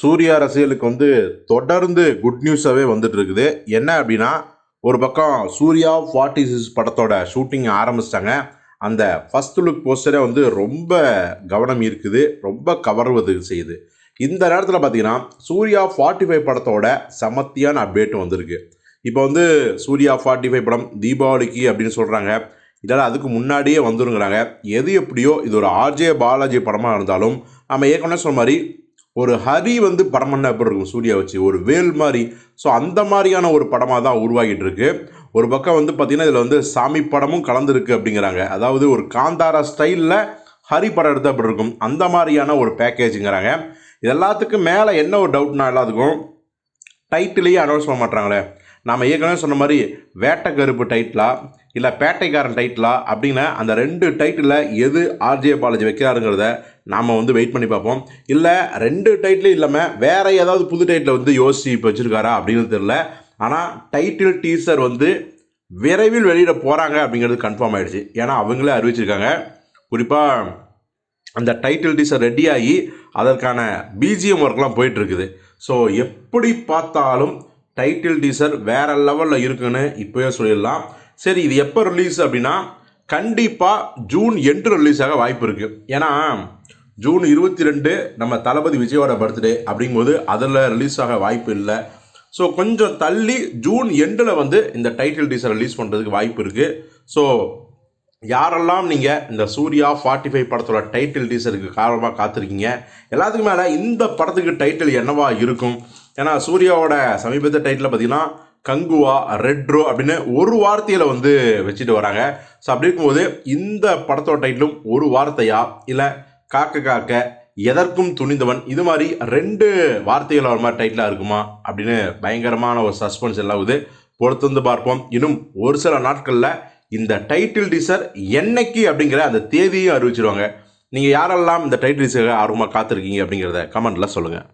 சூர்யா ரசிகர்களுக்கு வந்து தொடர்ந்து குட் நியூஸாகவே வந்துட்டு இருக்குது. என்ன அப்படின்னா ஒரு பக்கம் சூர்யா ஃபார்ட்டி சிக்ஸ் படத்தோட ஷூட்டிங் ஆரம்பிச்சிட்டாங்க. அந்த ஃபஸ்ட் லுக் போஸ்டரே வந்து ரொம்ப கவனம் இருக்குது ரொம்ப கவர்வது செய்யுது. இந்த நேரத்தில் பார்த்தீங்கன்னா சூர்யா ஃபார்ட்டி ஃபைவ் படத்தோட சமத்தியான அப்டேட்டும் வந்திருக்கு. இப்போ வந்து சூர்யா ஃபார்ட்டி ஃபைவ் படம் தீபாவளிக்கு அப்படின்னு சொல்கிறாங்க இதெல்லாம் அதுக்கு முன்னாடியே வந்துருங்கிறாங்க. எது எப்படியோ இது ஒரு ஆர்ஜே பாலாஜி படமாக இருந்தாலும் நம்ம ஏற்கனவே சொன்ன மாதிரி ஒரு ஹரி வந்து படம் பண்ண எப்படி இருக்கும்? சூர்யா வச்சு. ஒரு வேல் மாதிரி. ஸோ அந்த மாதிரியான ஒரு படமாக தான் உருவாகிட்டு இருக்கு. ஒரு பக்கம் வந்து பார்த்திங்கன்னா இதில் வந்து சாமி படமும் கலந்துருக்கு அப்படிங்கிறாங்க. அதாவது ஒரு காந்தாரா ஸ்டைலில் ஹரி படம் எடுத்தால் அப்படி இருக்கும்? அந்த மாதிரியான ஒரு பேக்கேஜுங்கிறாங்க இது எல்லாத்துக்கும் மேலே என்ன ஒரு டவுட்னா எல்லாத்துக்கும் டைட்டிலேயே அனௌன்ஸ் பண்ண மாட்டாங்களே. நாம் ஏற்கனவே சொன்ன மாதிரி வேட்டக்கருப்பு டைட்டிலா இல்லை பேட்டைக்காரன் டைட்டிலா அப்படின்னு அந்த ரெண்டு டைட்டிலில் எது ஆர்ஜே பாலாஜி வைக்கிறாருங்கிறத நாம் வந்து வெயிட் பண்ணி பார்ப்போம். இல்லை ரெண்டு டைட்டிலும் இல்லாமல் வேறு ஏதாவது புது டைட்டில் வந்து யோசிச்சு இப்போ வச்சுருக்காரா அப்படின்னு தெரில ஆனால் டைட்டில் டீசர் வந்து விரைவில் வெளியிட போகிறாங்க அப்படிங்கிறது கன்ஃபார்ம் ஆகிடுச்சு ஏன்னா அவங்களே அறிவிச்சிருக்காங்க. குறிப்பாக அந்த டைட்டில் டீசர் ரெடியாகி அதற்கான பிஜிஎம் ஒர்க்லாம் போயிட்டுருக்குது ஸோ எப்படி பார்த்தாலும் டைட்டில் டீசர் வேற லெவலில் இருக்குன்னு இப்போயே சொல்லிடலாம். சரி இது எப்போ ரிலீஸ் அப்படின்னா கண்டிப்பாக ஜூன் எண்டு ரிலீஸ் ஆக வாய்ப்பு இருக்குது ஏன்னா ஜூன் இருபத்தி ரெண்டு நம்ம தளபதி விஜயோட பர்த்டே அப்படிங்கும்போது அதில் ரிலீஸ் ஆக வாய்ப்பு இல்லை. ஸோ கொஞ்சம் தள்ளி ஜூன் எண்டில் வந்து இந்த டைட்டில் டீசர் ரிலீஸ் பண்ணுறதுக்கு வாய்ப்பு இருக்குது ஸோ யாரெல்லாம் நீங்கள் இந்த சூர்யா ஃபார்ட்டி ஃபைவ் படத்தோட டைட்டில் டீசருக்கு காரணமாக காத்திருக்கீங்க எல்லாத்துக்கும் மேலே இந்த படத்துக்கு டைட்டில் என்னவா இருக்கும்? ஏன்னா சூர்யாவோட சமீபத்த டைட்டில் பார்த்தீங்கன்னா கங்குவா ரெட்ரோ அப்படின்னு ஒரு வார்த்தையில் வந்து வச்சுட்டு வராங்க. ஸோ அப்படி இருக்கும்போது இந்த படத்தோட டைட்டிலும் ஒரு வார்த்தையா? இல்லை காக்க காக்க எதற்கும் துணிந்தவன் இது மாதிரி ரெண்டு வார்த்தைகள் வர மாதிரி டைட்டிலாக இருக்குமா? அப்படின்னு பயங்கரமான ஒரு சஸ்பென்ஸ் எல்லாம் இது பொறுத்து வந்து பார்ப்போம். இன்னும் ஒரு சில நாட்களில் இந்த டைட்டில் டீசர் என்னைக்கு அப்படிங்கிற அந்த தேதியும் அறிவிச்சிருவாங்க. நீங்கள் யாரெல்லாம் இந்த டைட்டில் டீசர் ஆர்வமாக காத்திருக்கீங்க அப்படிங்கிறத கமெண்ட்டில் சொல்லுங்கள்